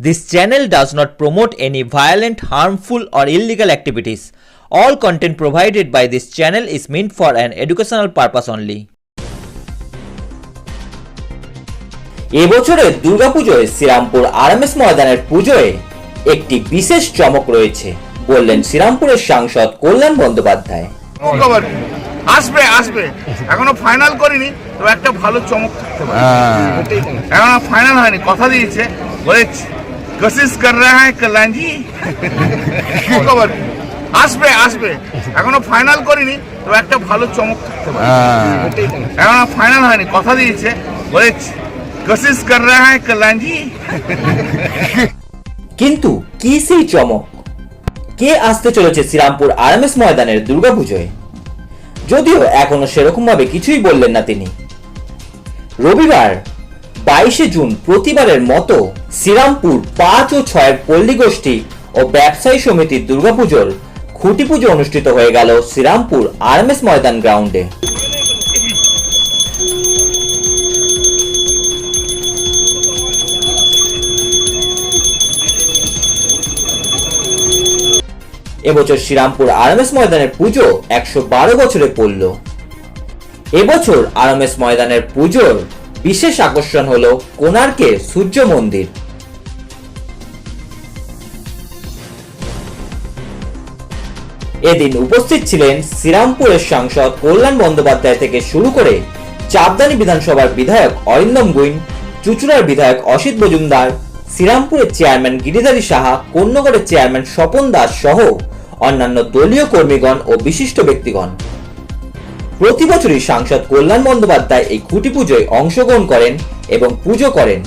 This channel does not promote any violent, harmful, or illegal activities. All content provided by this channel is meant for an educational purpose only. এবছরের দুর্গাপুজোয় Serampore RMS ময়দানের পুজোয় একটি বিশেষ চমক রয়েছে বললেন শ্রীরামপুরের সাংসদ কল্যাণ বন্দ্যোপাধ্যায় আসবে আসবে এখনও ফাইনাল করিনি তো একটা ভালো চমক থাকতে পারে এখনও ফাইনাল হয়নি কথা দিয়েছে বলেছে কোশিশ কর রা হ্যায় কল্যাণজি খবর আসবে আসবে। এখনও ফাইনাল করিনি তো একটা ভালো চমক থাকতে পারে। এখনও ফাইনাল হয়নি কথা দিয়েছে। বলেছে কোশিশ কর রা হ্যায় কল্যাণজি। কিন্তু কি সেই চমক? কে আসতে চলেছে শ্রীরামপুর আরএমএস ময়দানের দুর্গাপুজোয়? যদিও এখনও সেরকম ভাবে কিছুই বললেন না তিনি। রবিবার বাইশে জুন প্রতিবারের মতো শ্রীরামপুর পাঁচ ও ছয়ের পল্লী গোষ্ঠী ও ব্যবসায়ী সমিতির দুর্গাপুজোর খুঁটি পুজো অনুষ্ঠিত হয়ে গেল শ্রীরামপুর আরএমএস ময়দান গ্রাউন্ডে। এবছর শ্রীরামপুর আরএমএস ময়দানের পুজো একশো বারো বছরে পড়ল। এবছর আরএমএস ময়দানের পুজোর বিশেষ আকর্ষণ হল কোণার্কে সূর্য মন্দির। এদিন উপস্থিত ছিলেন শ্রীরামপুরের সাংসদ কল্যাণ বন্দ্যোপাধ্যায় থেকে শুরু করে চাপদানি বিধানসভার বিধায়ক অরিন্দম গুইন, চুচুড়ার বিধায়ক অসিত মজুমদার, শ্রীরামপুরের চেয়ারম্যান গিরিধারী সাহা কন্যগড়ের চেয়ারম্যান স্বপন দাস সহ অন্যান্য দলীয় কর্মীগণ ও বিশিষ্ট ব্যক্তিগণ। প্রতি বছরই সাংসদ কল্যাণ বন্দ্যোপাধ্যায় এই খুঁটি পুজোয় অংশগ্রহণ করেন এবং পুজো করেন।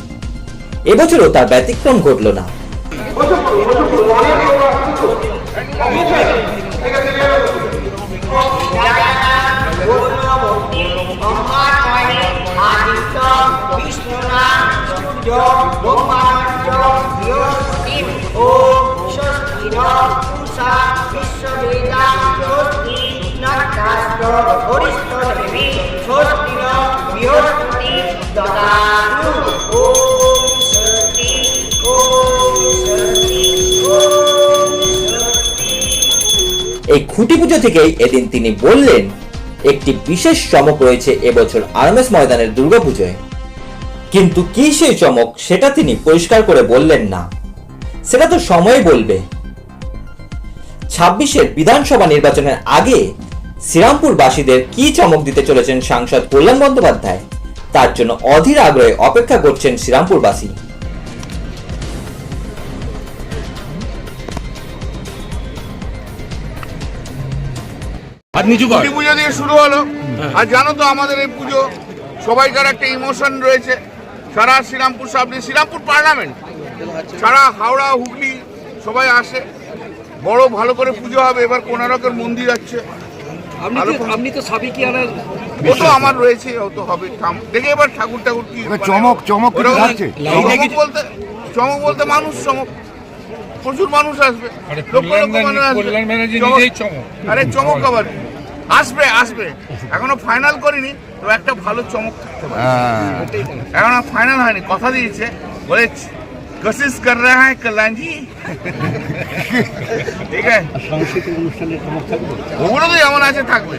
এবছরও তার ব্যতিক্রম ঘটল না। বিশ্ববেদা ষষ্ঠী হরিষ্ঠ দেবী ষষ্ঠীর বৃহস্পতি খুঁটি পুজো থেকেই এদিন তিনি বললেন, একটি বিশেষ চমক রয়েছে এবছর আরএমএস ময়দানের দুর্গাপুজোয়। কিন্তু কি সেই চমক সেটা তিনি পরিষ্কার করে বললেন না। সেটা তো সময় বলবে। ছাব্বিশের বিধানসভা নির্বাচনের আগে শ্রীরামপুরবাসীদের কি চমক দিতে চলেছেন সাংসদ কল্যাণ বন্দ্যোপাধ্যায়, তার জন্য অধীর আগ্রহে অপেক্ষা করছেন শ্রীরামপুরবাসী। হাত নিচু কর। কালী পুজো দিয়ে শুরু হলো। আর জানো তো আমাদের এই পুজো সবাইকার একটা ইমোশন রয়েছে। সারা শ্রীরামপুর সামনে শ্রীরামপুর পার্লামেন্ট সারা হাওড়া হুগলি সবাই আসে। বড় ভালো করে পুজো হবে এবার কোনারকের মন্দির আছে। আপনি তো আপনি তো ও তো আমার রয়েছে ও তো হবে। দেখে এবার ঠাকুর ঠাকুর কি এবার চমক, চমক চমক বলতে চমক বলতে মানুষ চমক। প্রচুর মানুষ আসবে। আরে চমক আবার কি? আসবে আসবে। এখনও ফাইনাল করিনি তো একটা ভালো চমক থাকতে পারে। এখনও ফাইনাল হয়নি কথা দিয়েছে। বলে কোশিশ কর রা কল্যাণ কল্যাণজি ঠিক আছে। সাংস্কৃতিক অনুষ্ঠানের চমক থাকবে? ওগুলো তো যেমন আছে থাকবে।